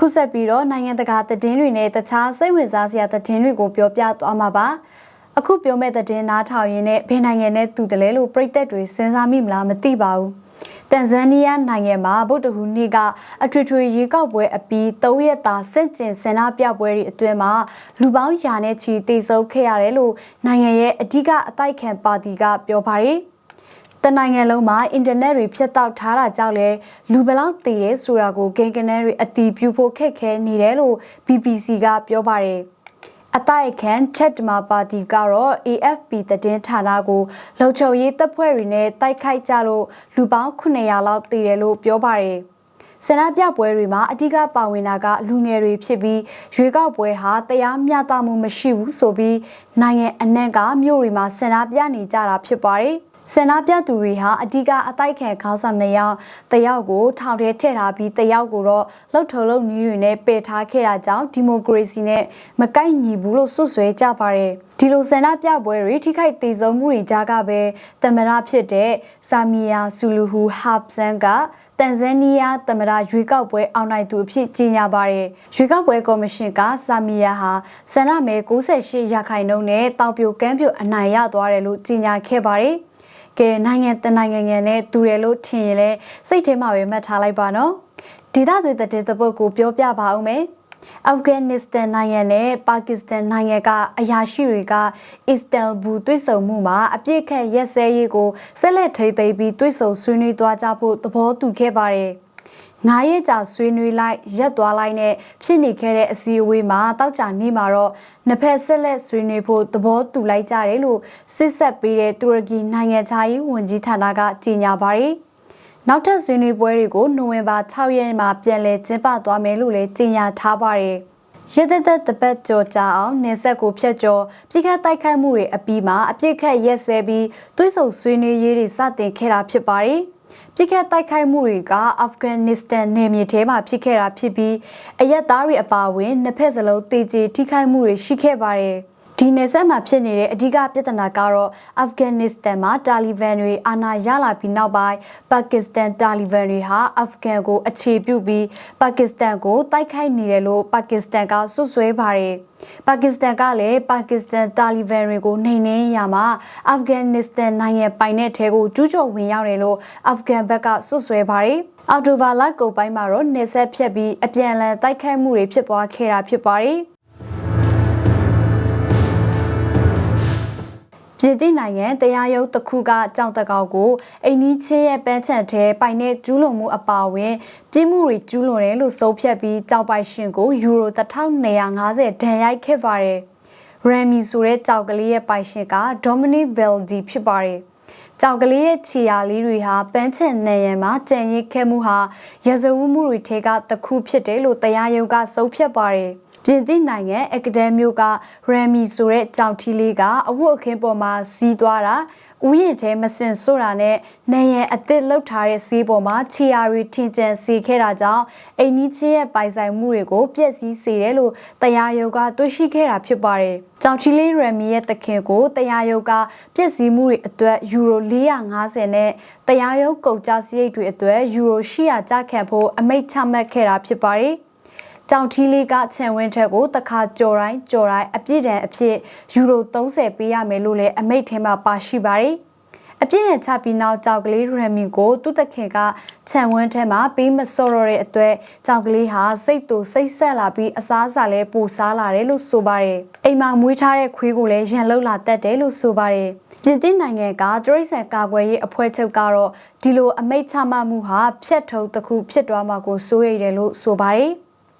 အခုဆက်ပြီးတော့နိုင်ငံတကာသတင်းတွေနဲ့တခြားစိတ်ဝင်စားစရာသတင်းတွေကိုပြောပြသွားမှာပါအခုပြောမဲ့သတင်းနားထောင်ရင်းနဲ့ဘယ်နိုင်ငံနဲ့တူတယ်လဲလို့ပြည်သက်တွေစဉ်းစားမိမလားမသိပါဘူးတန်ဇန်နီးယားနိုင်ငံမှာဗုဒ္ဓဟူးနေ့ကအထွေထွေရေကောက်ပွဲအပြီး၃ရက်တာစစ်ကျင်ဆန္ဒပြပွဲတွေအတွင်းမှာလူပေါင်းရာနဲ့ချီတိစုပ်ခဲ့ရတယ်လို့နိုင်ငံရဲ့အဓိကအတိုက်ခံပါတီကပြောပါတယ် တနိုင်ငံလုံးမှာအင်တာနက်တွေဖြတ်တောက်ထားတာကြောင့်လေလူဘလောက်တည်ရဲဆိုတာကိုဂင်ကနေတွေအတီးပြုဖို့ခက်ခဲနေတယ်လို့ BBC ကပြောပါတယ်အတိုက်ခံချက်တမပါတီကတော့ AFP သတင်းဌာနကိုလုံခြုံရေးတပ်ဖွဲ့တွေနဲ့တိုက်ခိုက်ကြလို့လူပေါင်း900လောက်တည်တယ်လို့ပြောပါတယ်ဆန္ဒပြပွဲတွေမှာအ धिक ပါဝင်တာကလူငယ်တွေဖြစ်ပြီးရွေးကောက်ပွဲဟာတရားမျှတမှုမရှိဘူးဆိုပြီးနိုင်ငံအနှံ့ကမြို့တွေမှာဆန္ဒပြနေကြတာဖြစ်ပါတယ်။ ဆန္ဒပြသူတွေဟာအ धिक အတိုက်ခံခေါင်းဆောင်နှစ်ယောက်တယောက်ကိုထောင်ထဲထည့်ထားပြီးတယောက်ကိုတော့လှုပ်ထုံလုံနည်းတွေနဲ့ပယ်ထားခဲ့တာကြောင့်ဒီမိုကရေစီနဲ့မကိုက်ညီဘူးလို့ဆွဆွဲကြပါတယ်ဒီလိုဆန္ဒပြပွဲတွေထိခိုက်သေးဆုံးမှုတွေကြားကပဲတမရဖြစ်တဲ့ဆာမီယာဆူလူဟူဟာပ်ဆန်ကတန်ဇန်နီးယားတမရရွေးကောက်ပွဲအောင်နိုင်သူအဖြစ်ကြေညာပါတယ်ရွေးကောက်ပွဲကော်မရှင်ကဆာမီယာဟာဆန္ဒမဲ68ရာခိုင်နှုန်းနဲ့တောင်ပြိုကမ်းပြိုအနိုင်ရသွားတယ်လို့ကြေညာခဲ့ပါတယ် ကဲနိုင်ငံတနိုင်ငံငယ်နဲ့တူတယ်လို့ထင်ရင်လည်းစိတ်ထဲမှာပဲမှတ်ထားလိုက်ပါနော်ဒေသတွေတဲ့တဲ့ပုတ်ကိုပြောပြပါအောင်မယ်အာဖဂန်နစ္စတန်နိုင်ငံနဲ့ပါကစ္စတန်နိုင်ငံကအရာရှိတွေကအစ္စတန်ဘူတွေ့ဆုံမှုမှာအပြစ်ခတ်ရက်စဲရေးကိုဆက်လက်ထိသိမ်းပြီးတွေ့ဆုံဆွေးနွေးသွားကြဖို့သဘောတူခဲ့ပါတယ်။ ငါးရက်ကြာဆွေးနွေးလိုက်ရက်သွားလိုက်နဲ့ဖြစ်နေခဲ့တဲ့အစည်းအဝေးမှာတောက်ကြနေမှာတော့နှစ်ဖက်ဆက်လက်ဆွေးနွေးဖို့သဘောတူလိုက်ကြတယ်လို့စစ်ဆက်ပေးတဲ့တူရကီနိုင်ငံခြားရေးဝန်ကြီးဌာနကကြေညာပါတယ်။နောက်ထပ်ဆွေးနွေးပွဲတွေကိုနိုဝင်ဘာ6ရက်မှာပြန်လည်ကျင်းပသွားမယ်လို့လည်းကြေညာထားပါတယ်။ရတဲ့တဲ့တပတ်ကြော်ကြအောင်နေဆက်ကိုဖျက်ကျော်ပြစ်ခတ်တိုက်ခိုက်မှုတွေအပြီးမှာအပြစ်ခတ်ရက်စဲပြီးသွေးဆုံဆွေးနွေးရေးတွေစတင်ခဲ့တာဖြစ်ပါတယ်။ ပြစ်ခတ်တိုက်ခိုက်မှုတွေကအာဖဂန်နစ္စတန်နယ်မြေထဲမှာဖြစ်ခဲ့တာဖြစ်ပြီးအရက်သားတွေအပါအဝင်နှစ်ဖက်စလုံးတေကျေထိခိုက်မှုတွေရှိခဲ့ပါတယ်။ ဒီနယ်စပ်မှာဖြစ်နေတဲ့အဓိကပြဿနာကတော့အာဖဂန်နစ္စတန်မှာတာလီဘန်တွေအာဏာရလာပြီးနောက်ပိုင်းပါကစ္စတန်တာလီဘန်တွေဟာအာဖဂန်ကိုအခြေပြုပြီးပါကစ္စတန်ကိုတိုက်ခိုက်နေတယ်လို့ပါကစ္စတန်ကဆွဆွဲပါတယ်ပါကစ္စတန်ကလည်းပါကစ္စတန်တာလီဘန်တွေကိုနှိမ်နင်းရမှာအာဖဂန်နစ္စတန်နိုင်ငံပိုင်တဲ့ထဲကိုကျူးကျော်ဝင်ရောက်တယ်လို့အာဖဂန်ဘက်ကဆွဆွဲပါတယ်အော်တိုဘာလကုန်ပိုင်းမှာတော့နေဆက်ဖြတ်ပြီးအပြန်အလှန်တိုက်ခိုက်မှုတွေဖြစ်ပွားခဲ့တာဖြစ်ပါတယ် ပြည်သည့်နိုင်ငံတရားရုံးတစ်ခုကကြောင်တကောက်ကိုအိန္ဒိချင်းရဲ့ပန်းချန်ထဲပိုင်တဲ့ကျူးလွန်မှုအပါအဝင်ပြစ်မှုတွေကျူးလွန်တယ်လို့ဆုံးဖြတ်ပြီးကြောက်ပိုင်ရှင်ကိုယူရို1250ဒဏ်ရိုက်ခဲ့ပါတယ်။ရမ်မီဆိုတဲ့ကြောက်ကလေးရဲ့ပိုင်ရှင်ကဒေါမနစ်ဗယ်ဒီဖြစ်ပါတယ်။ကြောက်ကလေးရဲ့ခြေရာလေးတွေဟာပန်းချန်နယ်ရံမှာကြံရစ်ခဲ့မှုဟာရဇဝမှုတွေထဲကတစ်ခုဖြစ်တယ်လို့တရားရုံးကဆုံးဖြတ်ပါတယ်။ ပြင်သစ်နိုင်ငံအကဒမ်မြို့ကရမ်မီဆိုတဲ့ကြောင်ထီလေးကအဝတ်အခင်းပေါ်မှာစီးသွားတာဥယျာဉ်ထဲမစင်ဆိုတာနဲ့နေရန်အသစ်လှုပ်ထားတဲ့စီးပေါ်မှာခြေရာတွေထင်ကျန်စေခဲ့တာကြောင့်အိမ်နီးချင်းရဲ့ပိုင်ဆိုင်မှုတွေကိုပျက်စီးစေတယ်လို့တရားရုံးကတွေ့ရှိခဲ့တာဖြစ်ပါတယ်။ကြောင်ချီလေးရမ်မီရဲ့တခင်ကိုတရားရုံးကပျက်စီးမှုတွေအတွက်ယူရို450နဲ့တရားရုံးကုန်ကျစရိတ်တွေအတွက်ယူရို800ကျခံဖို့အမိန့်ချမှတ်ခဲ့တာဖြစ်ပါတယ်။ ကြောင်ထီးလေးကခြံဝင်းထက်ကိုတခါကြော်တိုင်းကြော်တိုင်းအပြည့်တန်အဖြစ်ယူရို30ပေးရမယ်လို့လည်းအမိတ်ထဲမှာပါရှိပါတယ်။အပြည့်နဲ့ချပြီးနောက်ကြောက်ကလေးရမ်မီကိုသူ့တခင်ကခြံဝင်းထဲမှာပေးမစော်ရတဲ့အတွက်ကြောက်ကလေးဟာစိတ်တူစိတ်ဆက်လာပြီးအစားအစာလည်းပူစားလာတယ်လို့ဆိုပါတယ်။အိမ်မှာမွေးထားတဲ့ခွေးကိုလည်းရန်လှုပ်လာတတ်တယ်လို့ဆိုပါတယ်။ပြင်သစ်နိုင်ငံကတရိတ်ဆန်ကာကွယ်ရေးအဖွဲ့ချုပ်ကတော့ဒီလိုအမိတ်ချမှတ်မှုဟာဖြတ်ထုံတစ်ခုဖြစ်သွားမှာကိုစိုးရိမ်တယ်လို့ဆိုပါတယ်။